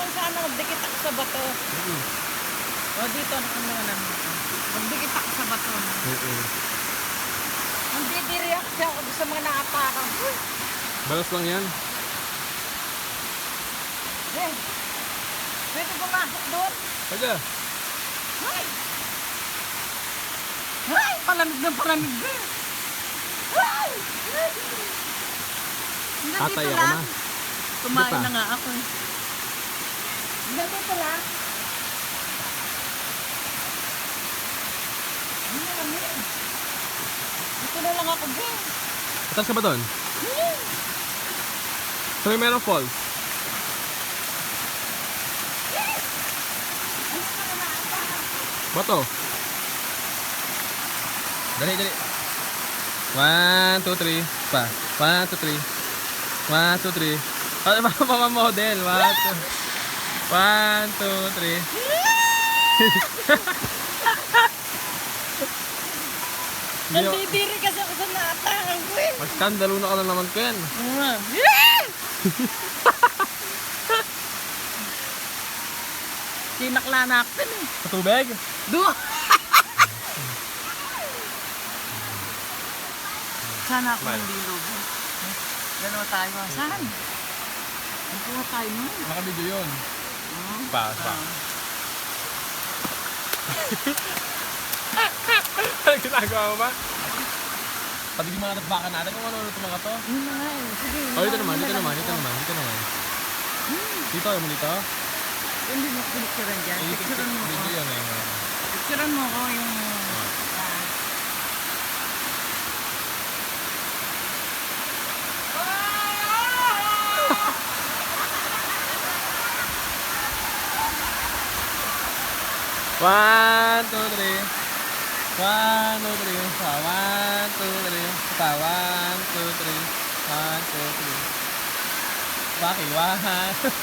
kung saan magdikit ako sa bato. Mm-mm. O dito, nakamura lang dito. Magdikit ako sa bato. Mm-mm. Nandidiri ako siya ako sa mga naapakan. Balas lang yan. Eh, pwede pumasok doon. Taga. Ay! Ay! Palamig na palamig na. Ay! Tatay ako na. Kumain na nga ako eh. Dito lang. Ano kami? Dito na lang ako din. Atas ka ba doon? So may meron falls. Bato. Dali, dali. One, two, three. Pa. One, two, three. One, two, three. Iba pa pa model. One, two. One, two, three. Nandidiri kasi ako sa naapakan ko eh. Magskandalo na ka na naman, Ken. Kinakla na ako eh. Sa tubig? Doon! Sana ako ng bilog. Dalawa tayo. Saan? Dalawa tayo mo. Nakabidyo yun. Hmm? Pa, pa. Ano ginagawa mo ba? Pati yung mga tatbakan natin kung ano-ano itong mga to. Yun na nga eh. Sige. Oh, dito naman, dito naman, dito naman, dito naman. Dito, yung dito. Hindi mo pinicturean dyan. Picturean mo ko. yun eh. Picturean mo ko yung... One, two, three. One, two, three. One, two, three. One, two, three. One, two, three. One.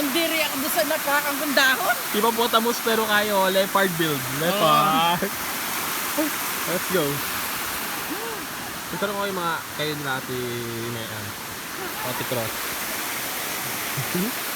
Ang diri ako doon sa napakan kong dahon. Iba po tamus pero kayo, leopard build. Leopard. Let's go. Ito na ko yung mga kayo nila ati Mayan. Ati Cross.